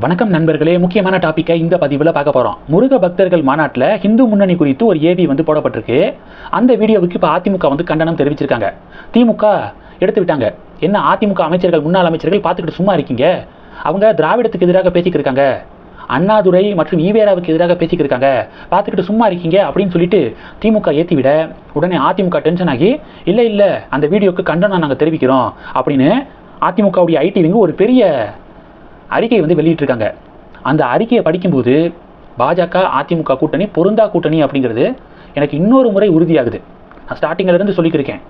வணக்கம் நண்பர்களே முக்கியமான டாப்பிக்கை இந்த பதிவில் பார்க்க போகிறோம் முருக பக்தர்கள் மாநாட்டில் ஹிந்து முன்னணி குறித்து ஒரு ஏவி வந்து போடப்பட்டிருக்கு. அந்த வீடியோவுக்கு இப்போ அதிமுக வந்து கண்டனம் தெரிவிச்சிருக்காங்க. திமுக எடுத்து விட்டாங்க என்ன அதிமுக அமைச்சர்கள் முன்னாள் அமைச்சர்கள் பார்த்துக்கிட்டு சும்மா இருக்கீங்க? அவங்க திராவிடத்துக்கு எதிராக பேசிக்கிருக்காங்க அண்ணாதுரை மற்றும் ஈவேராவுக்கு எதிராக பேசிக்கிருக்காங்க பார்த்துக்கிட்டு சும்மா இருக்கீங்க அப்படின்னு சொல்லிட்டு திமுக ஏற்றி விட உடனே அதிமுக டென்ஷன் ஆகி இல்லை இல்லை அந்த வீடியோக்கு கண்டனம் நாங்கள் தெரிவிக்கிறோம் அப்படின்னு அதிமுகவுடைய ஐடி விங்கு ஒரு பெரிய அறிக்கையை வந்து வெளியிட்டிருக்காங்க. அந்த அறிக்கையை படிக்கும்போது பாஜக அதிமுக கூட்டணி பொருந்தா கூட்டணி அப்படிங்கிறது எனக்கு இன்னொரு முறை உறுதியாகுது. நான் ஸ்டார்டிங்கிலேருந்து சொல்லிக்கிருக்கேன்.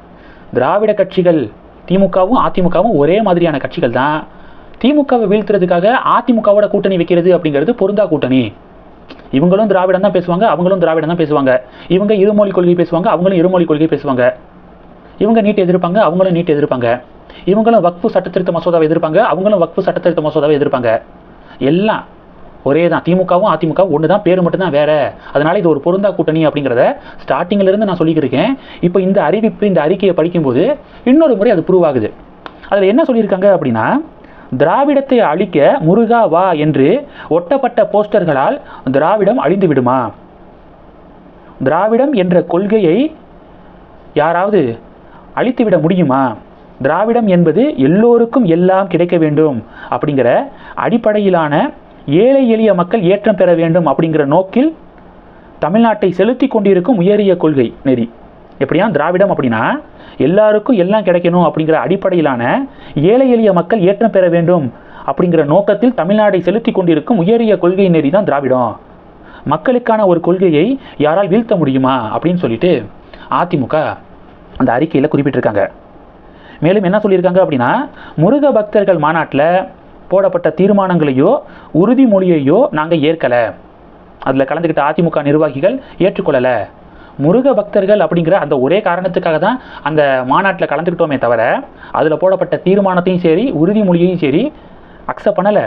திராவிட கட்சிகள் திமுகவும் அதிமுகவும் ஒரே மாதிரியான கட்சிகள் தான். திமுகவை வீழ்த்துறதுக்காக அதிமுகவோட கூட்டணி வைக்கிறது அப்படிங்கிறது பொருந்தா கூட்டணி. இவங்களும் திராவிடம் தான் பேசுவாங்க அவங்களும் திராவிடம் தான் பேசுவாங்க. இவங்க இருமொழி கொள்கை பேசுவாங்க அவங்களும் இருமொழி கொள்கை பேசுவாங்க. இவங்க நீட் எதிர்ப்பாங்க அவங்களும் நீட் எதிர்ப்பாங்க. இவங்களும் வக்ஃபு சட்டத்திருத்த மசோதாவை எதிர்ப்பாங்க அவங்களும் வக்ஃபு சட்டத்திருத்த மசோதாவை எதிர்ப்பாங்க. எல்லாம் ஒரே தான். திமுகவும் அதிமுகவும் ஒன்று தான் பேர் மட்டும்தான் வேற. அதனால இது ஒரு பொருந்தா கூட்டணி அப்படிங்கிறத ஸ்டார்டிங்ல இருந்து நான் சொல்லிக்கிருக்கேன். இப்போ இந்த அறிவிப்பு இந்த அறிக்கையை படிக்கும்போது இன்னொரு முறை அது ப்ரூவ் ஆகுது. அதில் என்ன சொல்லியிருக்காங்க அப்படின்னா திராவிடத்தை அழிக்க முருகா வா என்று ஒட்டப்பட்ட போஸ்டர்களால் திராவிடம் அழிந்து விடுமா? திராவிடம் என்ற கொள்கையை யாராவது அழித்துவிட முடியுமா? திராவிடம் என்பது எல்லோருக்கும் எல்லாம் கிடைக்க வேண்டும் அப்படிங்கிற அடிப்படையிலான ஏழை எளிய மக்கள் ஏற்றம் பெற வேண்டும் அப்படிங்கிற நோக்கில் தமிழ்நாட்டை செலுத்தி கொண்டிருக்கும் உயரிய கொள்கை நெறி. எப்படியா திராவிடம் அப்படின்னா எல்லாருக்கும் எல்லாம் கிடைக்கணும் அப்படிங்கிற அடிப்படையிலான ஏழை எளிய மக்கள் ஏற்றம் பெற வேண்டும் அப்படிங்கிற நோக்கத்தில் தமிழ்நாட்டை செலுத்தி கொண்டிருக்கும் உயரிய கொள்கை நெறி தான் திராவிடம். மக்களுக்கான ஒரு கொள்கையை யாரால் வீழ்த்த முடியுமா அப்படின்னு சொல்லிட்டு அதிமுக அந்த அறிக்கையில் குறிப்பிட்டிருக்காங்க. மேலும் என்ன சொல்லியிருக்காங்க அப்படின்னா முருக பக்தர்கள் மாநாட்டில் போடப்பட்ட தீர்மானங்களையோ உறுதிமொழியையோ நாங்கள் ஏற்கலை. அதில் கலந்துக்கிட்ட அதிமுக நிர்வாகிகள் ஏற்றுக்கொள்ளலை. முருக பக்தர்கள் அப்படிங்கிற அந்த ஒரே காரணத்துக்காக தான் அந்த மாநாட்டில் கலந்துக்கிட்டோமே தவிர அதில் போடப்பட்ட தீர்மானத்தையும் சரி உறுதிமொழியையும் சரி அக்செப்ட் பண்ணலை.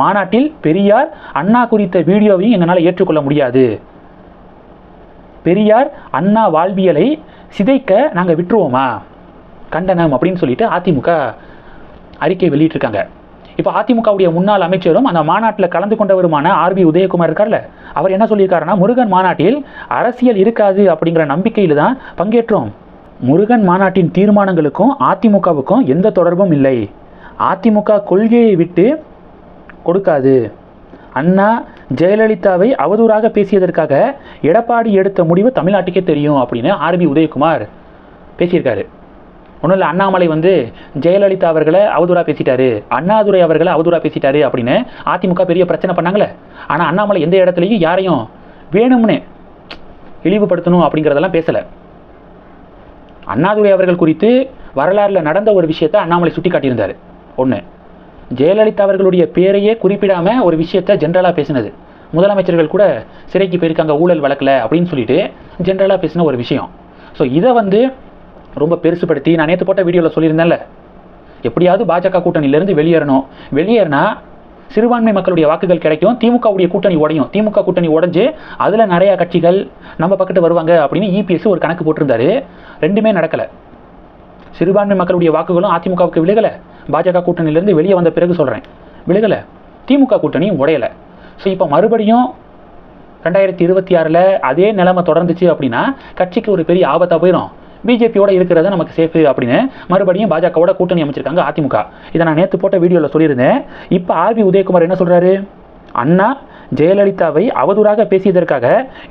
மாநாட்டில் பெரியார் அண்ணா குறித்த வீடியோவையும் எங்களால் ஏற்றுக்கொள்ள முடியாது. பெரியார் அண்ணா வாழ்வியலை சிதைக்க நாங்கள் விட்டுருவோமா? கண்டனம் அப்படின்னு சொல்லிட்டு அதிமுக அறிக்கை வெளியிட்டிருக்காங்க. இப்போ அதிமுகவுடைய முன்னாள் அமைச்சரும் அந்த மாநாட்டில் கலந்து கொண்டவருமான ஆர்பி உதயகுமார் இருக்கார்ல அவர் என்ன சொல்லியிருக்காருன்னா முருகன் மாநாட்டில் அரசியல் இருக்காது அப்படிங்கிற நம்பிக்கையில் தான் பங்கேற்றோம். முருகன் மாநாட்டின் தீர்மானங்களுக்கும் அதிமுகவுக்கும் எந்த தொடர்பும் இல்லை. அதிமுக கொள்கையை விட்டு கொடுக்காது. அண்ணா ஜெயலலிதாவை அவதூறாக பேசியதற்காக எடப்பாடி எடுத்த முடிவு தமிழ்நாட்டுக்கே தெரியும் அப்படின்னு ஆர்பி உதயகுமார் பேசியிருக்காரு. ஒன்றும் இல்லை அண்ணாமலை வந்து ஜெயலலிதா அவர்களை அவதூறாக பேசிட்டாரு. அண்ணாதுரை அவர்களை அவதூறாக பேசிட்டாரு அப்படின்னு அதிமுக பெரிய பிரச்சனை பண்ணாங்களே. ஆனால் அண்ணாமலை எந்த இடத்துலையும் யாரையும் வேணும்னு இழிவுபடுத்தணும் அப்படிங்கிறதெல்லாம் பேசலை. அண்ணாதுரை அவர்கள் குறித்து வரலாறில் நடந்த ஒரு விஷயத்தை அண்ணாமலை சுட்டி காட்டியிருந்தார் ஒன்று ஜெயலலிதா அவர்களுடைய பேரையே குறிப்பிடாம ஒரு விஷயத்தை ஜென்ரலாக பேசினது. முதலமைச்சர்கள் கூட சிறைக்கு போயிருக்காங்க ஊழல் வழக்கில் அப்படின்னு சொல்லிட்டு ஜென்ரலாக பேசின ஒரு விஷயம். ஸோ இதை வந்து ரொம்ப பெருசுப்படுத்தி நான் நேற்று போட்ட வீடியோவில் சொல்லியிருந்தேன்ல. எப்படியாவது பாஜக கூட்டணியிலேருந்து வெளியேறணும். வெளியேறினா சிறுபான்மை மக்களுடைய வாக்குகள் கிடைக்கும் திமுகவுடைய கூட்டணி உடையும். திமுக கூட்டணி உடஞ்சு அதில் நிறையா கட்சிகள் நம்ம பக்கத்து வருவாங்க அப்படின்னு இபிஎஸ் ஒரு கணக்கு போட்டிருந்தாரு. ரெண்டுமே நடக்கலை. சிறுபான்மை மக்களுடைய வாக்குகளும் அதிமுகவுக்கு விலகலை பாஜக கூட்டணியிலேருந்து வெளியே வந்த பிறகு சொல்கிறேன் விலகலை திமுக கூட்டணியும் உடையலை. ஸோ இப்போ மறுபடியும் ரெண்டாயிரத்தி இருபத்தி ஆறில் அதே நிலைமை தொடர்ந்துச்சு அப்படின்னா கட்சிக்கு ஒரு பெரிய ஆபத்தாக போயிடும் பிஜேபியோட இருக்கிறத நமக்கு சேஃபு அப்படின்னு மறுபடியும் பாஜகவோட கூட்டணி அமைச்சிருக்காங்க அதிமுக. இதை நான் நேற்று போட்ட வீடியோவில் சொல்லியிருந்தேன். இப்போ ஆர்பி உதயகுமார் என்ன சொல்கிறாரு அண்ணா ஜெயலலிதாவை அவதூறாக பேசியதற்காக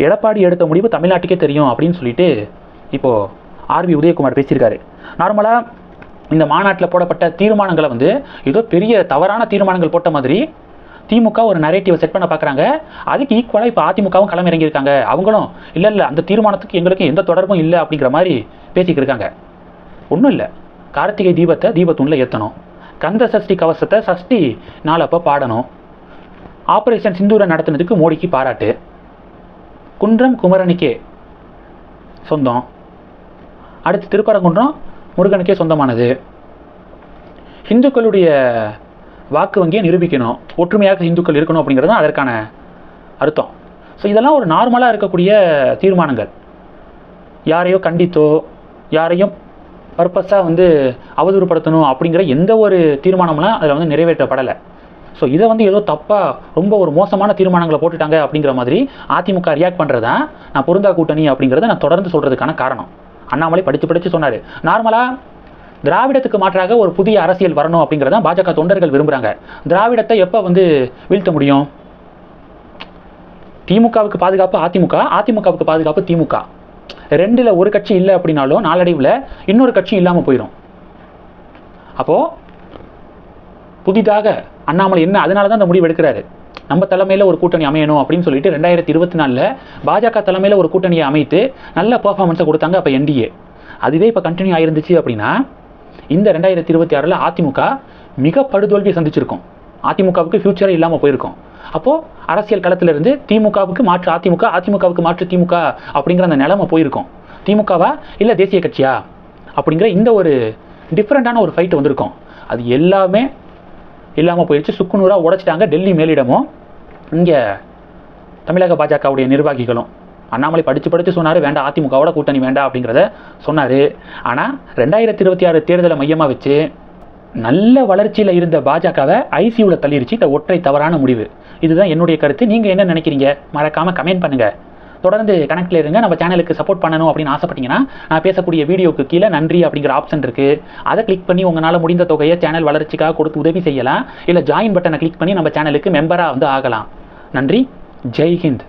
எடப்பாடி எடுத்த முடிவு தமிழ்நாட்டுக்கே தெரியும் அப்படின்னு சொல்லிட்டு இப்போது ஆர்பி உதயகுமார் பேசியிருக்காரு. நார்மலாக இந்த மாநாட்டில் போடப்பட்ட தீர்மானங்களை வந்து ஏதோ பெரிய தவறான தீர்மானங்கள் போட்ட மாதிரி திமுக ஒரு நரேட்டிவை செட் பண்ண பார்க்குறாங்க அதுக்கு ஈக்குவலாக இப்போ அதிமுகவும் களம் இறங்கியிருக்காங்க அவங்களும் இல்லை இல்லை அந்த தீர்மானத்துக்கு எங்களுக்கு எந்த தொடர்பும் இல்லை அப்படிங்கிற மாதிரி பேசிக்கிட்டு இருக்காங்க. ஒன்றும் இல்லை. கார்த்திகை தீபத்தை தீபத்தூணில் ஏற்றணும் கந்த சஷ்டி கவசத்தை சஷ்டி நாளப்போ பாடணும். ஆப்ரேஷன் சிந்தூரை நடத்தினதுக்கு மோடிக்கு பாராட்டு. குன்றம் குமரனுக்கே சொந்தம். அடுத்து திருப்பரங்குன்றம் முருகனுக்கே சொந்தமானது. இந்துக்களுடைய வாக்கு வங்கியை நிரூபிக்கணும். ஒற்றுமையாக இந்துக்கள் இருக்கணும் அப்படிங்கிறது தான் அதற்கான அர்த்தம். ஸோ இதெல்லாம் ஒரு நார்மலாக இருக்கக்கூடிய தீர்மானங்கள். யாரையோ கண்டித்தோ யாரையும் பர்பஸாக வந்து அவதூறுப்படுத்தணும் அப்படிங்கிற எந்த ஒரு தீர்மானம்லாம் அதில் வந்து நிறைவேற்றப்படலை. ஸோ இதை வந்து ஏதோ தப்பாக ரொம்ப ஒரு மோசமான தீர்மானங்களை போட்டுட்டாங்க அப்படிங்கிற மாதிரி அதிமுக ரியாக்ட் பண்ணுறதா நான் பொருந்தா கூட்டணி அப்படிங்கிறத நான் தொடர்ந்து சொல்கிறதுக்கான காரணம். அண்ணாமலை படித்து படித்து சொன்னார். நார்மலாக திராவிடத்துக்கு மாற்றாக ஒரு புதிய அரசியல் வரணும் அப்படிங்கிறத பாஜக தொண்டர்கள் விரும்புகிறாங்க திராவிடத்தை எப்போ வந்து வீழ்த்த முடியும்? திமுகவுக்கு பாதுகாப்பு அதிமுக அதிமுகவுக்கு பாதுகாப்பு திமுக. ரெண்டில் ஒரு கட்சி இல்லை அப்படின்னாலும் நாளடைவில் இன்னொரு கட்சி இல்லாமல் போயிடும் அப்போது புதிதாக அண்ணாமலை என்ன அதனால தான் அந்த முடிவு எடுக்கிறாரு. நம்ம தலைமையில் ஒரு கூட்டணி அமையணும் அப்படின்னு சொல்லிட்டு ரெண்டாயிரத்தி இருபத்தி நாலில் பாஜக தலைமையில் ஒரு கூட்டணியை அமைத்து நல்ல பர்ஃபார்மன்ஸை கொடுத்தாங்க அப்போ என்டிஏ அதுவே இப்போ கண்டினியூ ஆயிருந்துச்சு அப்படின்னா இந்த ரெண்டாயிரத்தி இருபத்தி ஆறில் அதிமுக மிக படுதோல்வியை சந்திச்சிருக்கும். அதிமுகவுக்கு ஃபியூச்சரே இல்லாமல் போயிருக்கும். அப்போது அரசியல் களத்திலிருந்து திமுகவுக்கு மாற்று அதிமுக அதிமுகவுக்கு மாற்று திமுக அப்படிங்கிற அந்த நிலைமை போயிருக்கும். திமுகவா? இல்லை தேசிய கட்சியா? அப்படிங்கிற இந்த ஒரு டிஃப்ரெண்ட்டான ஒரு ஃபைட் வந்திருக்கும். அது எல்லாமே இல்லாமல் போயிடுச்சு சுக்குநூறாக உடைச்சிட்டாங்க டெல்லி மேலிடமும். இங்கே தமிழக பாஜகவுடைய நிர்வாகிகளும். அண்ணாமலை படித்து படித்து சொன்னார் வேண்டாம் அதிமுகவோட கூட்டணி வேண்டாம் அப்படிங்கிறத சொன்னார். ஆனால் ரெண்டாயிரத்தி இருபத்தி ஆறு தேர்தலை மையமாக வச்சு நல்ல வளர்ச்சியில் இருந்த பாஜகவை ஐசியூவில் தள்ளிடுச்சு இந்த ஒற்றை தவறான முடிவு. இதுதான் என்னுடைய கருத்து. நீங்கள் என்ன நினைக்கிறீங்க? மறக்காமல் கமெண்ட் பண்ணுங்கள் தொடர்ந்து கனெக்டில் இருங்க. நம்ம சேனலுக்கு சப்போர்ட் பண்ணணும் அப்படின்னு ஆசைப்பட்டீங்கன்னா நான் பேசக்கூடிய வீடியோக்கு கீழே நன்றி அப்படிங்கிற ஆப்ஷன் இருக்குது அதை கிளிக் பண்ணி உங்களால் முடிந்த தொகையை சேனல் வளர்ச்சிக்காக கொடுத்து உதவி செய்யலாம். இல்லை ஜாயின் பட்டனை கிளிக் பண்ணி நம்ம சேனலுக்கு மெம்பராக வந்து ஆகலாம். நன்றி. ஜெய்ஹிந்த்